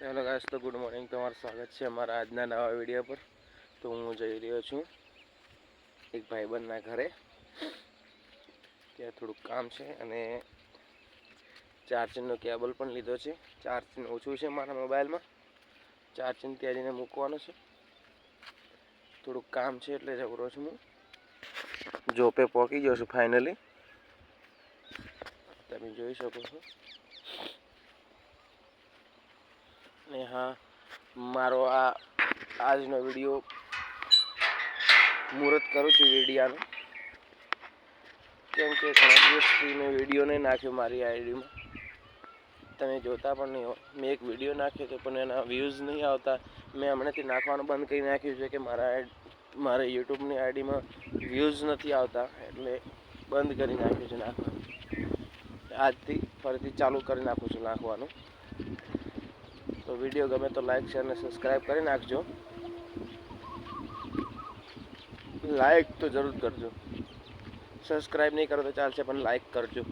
Hello guys તો good morning તમારું સ્વાગત છે અમારા આજના નવા વીડિયો પર. તો હું જઈ રહ્યો છું એક ભાઈબંધના ઘરે. ત્યાં થોડુંક કામ છે અને ચાર્જિંગનો કેબલ પણ લીધો છે. ચાર્જિંગ ઓછું છે મારા મોબાઈલમાં. ચાર્જિંગ ત્યાં જઈને મૂકવાનું છે. થોડુંક કામ છે એટલે જબરો છું હું. જોપે પહોંચી ગયો છું ફાઇનલી તમે જોઈ શકો છો. ને હા, મારો આ આજનો વીડિયો મુહૂર્ત કરું છું વિડીયાનો. કેમ કે ઘણા દિવસથી મેં વીડિયો નહીં નાખ્યો મારી આઈડીમાં. તમે જોતા પણ નહીં હો. મેં એક વીડિયો નાખ્યો હતો, પણ એના વ્યૂઝ નહીં આવતા. મેં હમણાંથી નાખવાનું બંધ કરી નાખ્યું છે કે મારા મારે યુટ્યુબની આઈડીમાં વ્યૂઝ નથી આવતા, એટલે બંધ કરી નાખ્યું છે નાખવાનું. આજથી ફરીથી ચાલુ કરી નાખું છું નાખવાનું. તો વીડિયો ગમે તો લાઈક શેર અને સબસ્ક્રાઈબ કરી નાખજો. લાઈક તો જરૂર કરજો. સબસ્ક્રાઈબ નહીં કરો તો ચાલશે, પણ લાઈક કરજો.